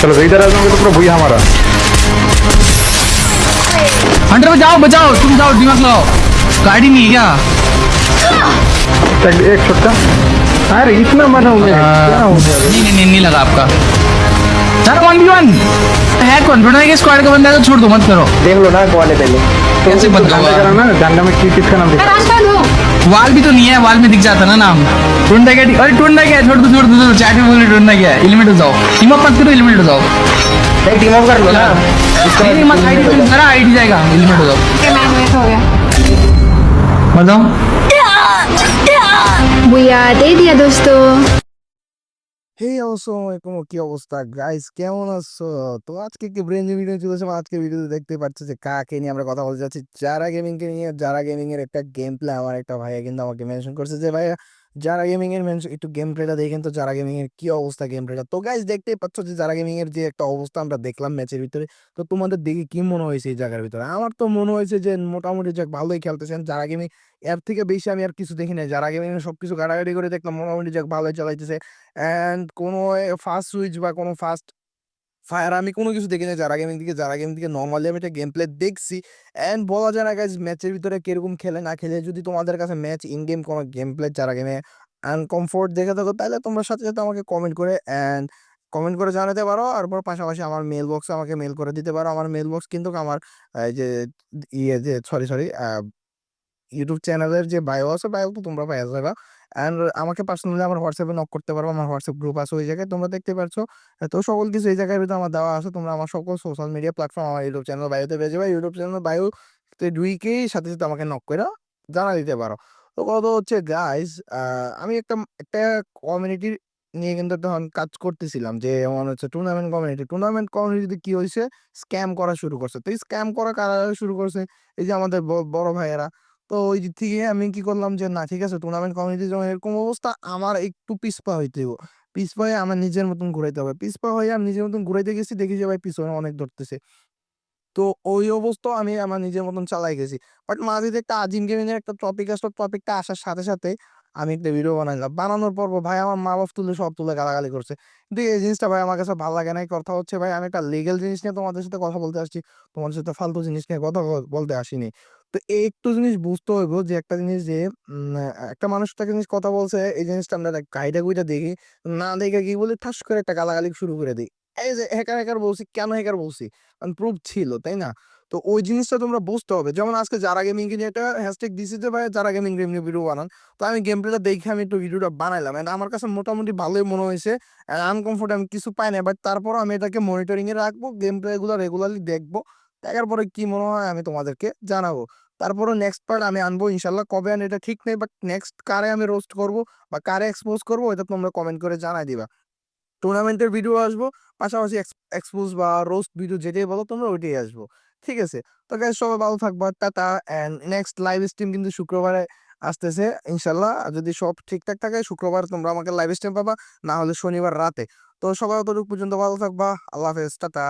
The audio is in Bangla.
चलो इधर आ जाओगे तो पूरा भूया हमारा। हंटर में जाओ बचाओ तुम जाओ दिमाग लगाओ। गाड़ी नहीं क्या? एक एक छोटा। अरे इतना मना हो गया। क्या हो गया? नहीं नहीं नहीं, नहीं लगा आपका। सर वन बी वन है कॉन्फिडेंस है कि स्क्वाड का बंदा है तो छोड़ दो मत करो। देख लो ना कौन है पहले। कैसे बंद होगा? करा ना डांडा में की किसका नाम दिखा? वाल भी तो नहीं है वाल में दिख जाता ना नाम। टूंडा क्या अरे टूंडा क्या छोड़ दो छोड़ दो छोड़ चैट में बोल रहे टूंडा क्या इलिमिट एलिमेंट हो जाओ। टीम अप मत करो एलिमेंट हो जाओ। नहीं टीम अप कर लो ना। नहीं नहीं मत आईडी जरा आईडी जाएगा। एलिमेंट हो जाओ। बताओ बुया दे दिया दोस्तों। হে আসসালামাইকুম কি অবস্থা? গাইস কেমন আছো? তো আজকে কি ব্রেন ভিডিও চলেছে আজকে ভিডিওতে দেখতে পাচ্ছ যে কাকে নিয়ে আমরা কথা বলতে যাচ্ছি। যারা গেমিং কে নিয়ে, যারা গেমিং এর একটা গেম প্লে আমার একটা ভাইয়া কিন্তু আমাকে মেনশন করছে যে, ভাইয়া যারা গেমিং এর একটু গেম প্লেটা দেখেন তো, যারা গেমিং এর কি অবস্থা গেম প্লেটা তো গাইজ দেখতেই পাচ্ছ যে যারা গেমিং এর যে একটা অবস্থা আমরা দেখলাম ম্যাচের ভিতরে, তো তোমাদের দেখে কি মনে হয়েছে এই জায়গার ভিতরে? আমার তো মনে হয়েছে যে মোটামুটি যাক ভালোই খেলতেছেন, যারা গেমিং এর থেকে বেশি আমি আর কিছু দেখি না যারা গেমিং সব কিছু গাড়াগাড়ি করে দেখলাম, মোটামুটি যাক ভালোই চালাইতেছে। অ্যান্ড কোনো ফাস্ট সুইচ বা কোনো ফাস্ট ফায়ার আমি কোনো কিছু দেখি না যারা গেমিং থেকে যারা গেমিং থেকে নর্মালি আমি একটা গেম প্লে দেখছি। অ্যান্ড বলা যায় না গাইজ ম্যাচের ভিতরে কীরকম খেলে, না খেলে, যদি তোমাদের কাছে ম্যাচ ইন গেম কোনো গেম প্লে যারা গেমে আনকমফোর্ট দেখে থাকো, তাহলে তোমরা সাথে সাথে আমাকে কমেন্ট করে অ্যান্ড কমেন্ট করে জানাতে পারো। আর পাশাপাশি আমার মেল বক্সে আমাকে মেল করে দিতে পারো। আমার মেল বক্স কিন্তু আমার যে ইয়ে যে সরি সরি ইউটিউব চ্যানেলের যে বায়ো আছে বায়ো তো তোমরা পাই যাবে। অ্যান্ড আমাকে পার্সোনালি আমার হোয়াটসঅ্যাপে নক করতে পারব আমার হোয়াটসঅ্যাপ গ্রুপ আছে ওই জায়গায় তোমরা দেখতে পারছ। তো সকল কিছু এই জায়গায় আমার দেওয়া আছে। তোমরা আমার সকল সোশ্যাল মিডিয়া প্ল্যাটফর্ম আমার ইউটিউব চ্যানেল বায়োতে পেয়ে যাবে ইউটিউব চ্যানেল বায়োতে ঢুইকেই সাথে সাথে আমাকে নক করে জানা দিতে পারো। তো কথা হচ্ছে গাইজ আমি একটা একটা কমিউনিটির নিয়ে কিন্তু তখন কাজ করতেছিলাম যে মনে হচ্ছে টুর্নামেন্ট কমিউনিটি টুর্নামেন্ট কমিউনিটিতে কি হয়েছে? স্ক্যাম করা শুরু করছে। তো এই স্ক্যাম করা কারা শুরু করছে? এই যে আমাদের বড় ভাইয়েরা। তো ওই দিক থেকে আমি কি করলাম যে, না, ঠিক আছে টুর্নামেন্ট কমিউনিটি যখন এরকম অবস্থা আমার একটু পিসপা হইতে হবে পিছপা হয়ে আমার নিজের মতন ঘুরাইতে হবে। পিছপা হয়ে আমি নিজের মতন ঘুরাইতে গেছি, দেখি যে, ভাই, পিছনে অনেক ধরতেছে। তো ওই অবস্থা আমি আমার নিজের মতন চালাই গেছি। বাট মাঝে একটা আজিম গেমিং এর একটা টপিক আসলো। টপিকটা আসার সাথে সাথে আমি একটা ভিডিও বানাইলাম। বানানোর পর ভাই আমার মা বাপ তুলে, সব তুলে গালাগালি করছে। কিন্তু এই জিনিসটা ভাই আমার কাছে ভালো লাগে না কথা হচ্ছে ভাই আমি একটা লিগেল জিনিস নিয়ে তোমাদের সাথে কথা বলতে আসছি। তোমাদের সাথে ফালতু জিনিস নিয়ে কথা বলতে আসিনি। তো একটু জিনিস বুঝতে হইব যে, একটা জিনিস যে একটা মানুষ একটা জিনিস কথা বলছে, এই জিনিসটা আমরা গাইডা গুইটা দেখি, না দেখে কি বলি, ঠাস করে একটা গালাগালি শুরু করে দিই। এই যে হ্যাকার হ্যাকার বলছি, কেন হ্যাকার বলছি? কারণ প্রুফ ছিল, তাই না? তো ওই জিনিসটা তোমরা বুঝতে হবে। যেমন আজকে যারা গেমিং নিয়ে একটা হ্যাশট্যাগ দিছি যে ভাই যারা গেমিং গেম নিয়ে ভিডিও বানান, তো আমি গেম প্লেটা দেখে আমি একটু ভিডিওটা বানাইলাম। And আমার কাছে মোটামুটি ভালোই মনে হয়েছে আনকমফোর্ট আমি কিছু পাই না বাট তারপরও আমি এটাকে মনিটরিংয়ে রাখব গেম প্লে গুলো রেগুলারলি দেখব। দেখার পরে কি মনে হয় আমি তোমাদেরকে জানাব। তারপরে নেক্সট পার্ট আমি আনব, ইনশাল্লাহ কবে আন এটা ঠিক নেই বাট নেক্সট কারে আমি রোস্ট করব বা কারে এক্সপোজ করব এটা তোমরা কমেন্ট করে জানাই দিবা। টুর্নামেন্টের ভিডিও আসব, পাশাপাশি এক্সপোজ বা রোস্ট ভিডিও যেটাই বলো তোমরা ওইটাই আসব, ঠিক আছে? তো গাইজ সবাই ভালো থাকবা, tata and next live stream কিন্তু শুক্রবারে আসতেছে, ইনশাল্লাহ। যদি সব ঠিকঠাক থাকে, শুক্রবার তোমরা আমাকে লাইভ স্ট্রিম পাবা, না হলে শনিবার রাতে। তো সবাই অতটুকু পর্যন্ত ভালো থাকবা, আল্লাহ হাফেজ, টাটা।